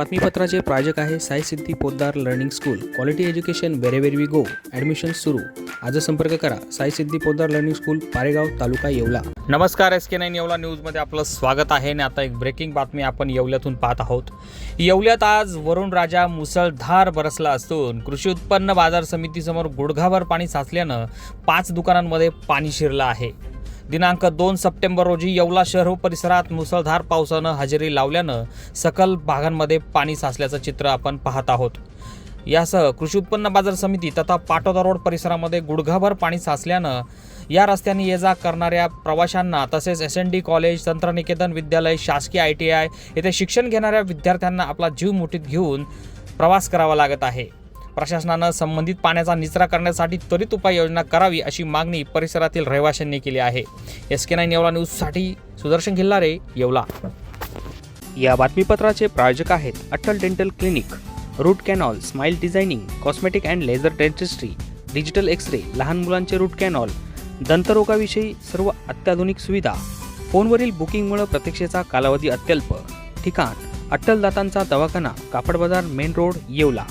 बातमीपत्राचे प्रायोजक आहे Sai Siddhi Poddar learning school. Quality education wherever we go admission सुरू. आज संपर्क करा. Sai Siddhi Poddar learning school Paregaon taluka Yeola. नमस्कार एस के नाईन येवला न्यूजमध्ये आपलं स्वागत आहे. आणि आता एक ब्रेकिंग बातमी आपण येवल्यातून पाहत आहोत. येवल्यात आज वरुण राजा मुसळधार बरसला असून कृषी उत्पन्न बाजार समितीसमोर गुडघाभर पाणी साचल्यानं पाच दुकानांमध्ये पाणी शिरलं आहे. दिनांक दोन सप्टेंबर रोजी येवला शहर परिसरात मुसळधार पावसानं हजेरी लावल्यानं सकल भागांमध्ये पाणी साचल्याचं चित्र आपण पाहत आहोत. यासह कृषी उत्पन्न बाजार समिती तथा पाटोदा रोड परिसरामध्ये गुडघाभर पाणी साचल्यानं या रस्त्याने ये जा करणाऱ्या प्रवाशांना तसेच एस एन डी कॉलेज तंत्रनिकेतन विद्यालय शासकीय आय टी आय येथे शिक्षण घेणाऱ्या विद्यार्थ्यांना आपला जीव मुठीत घेऊन प्रवास करावा लागत आहे. प्रशासनानं संबंधित पाण्याचा निचरा करण्यासाठी त्वरित उपाययोजना करावी अशी मागणी परिसरातील रहिवाशांनी केली आहे. एस के नाईन येवला न्यूजसाठी सुदर्शन खिल्लारे येवला. या बातमीपत्राचे प्रायोजक आहेत Atal dental clinic root canal smile designing cosmetic and laser dentistry digital X ray लहान मुलांचे रूट कॅनॉल दंतरोगाविषयी सर्व अत्याधुनिक सुविधा फोनवरील बुकिंगमुळे प्रतीक्षेचा कालावधी अत्यल्प. ठिकाण अट्टल दातांचा दवाखाना कापड बाजार मेन रोड येवला.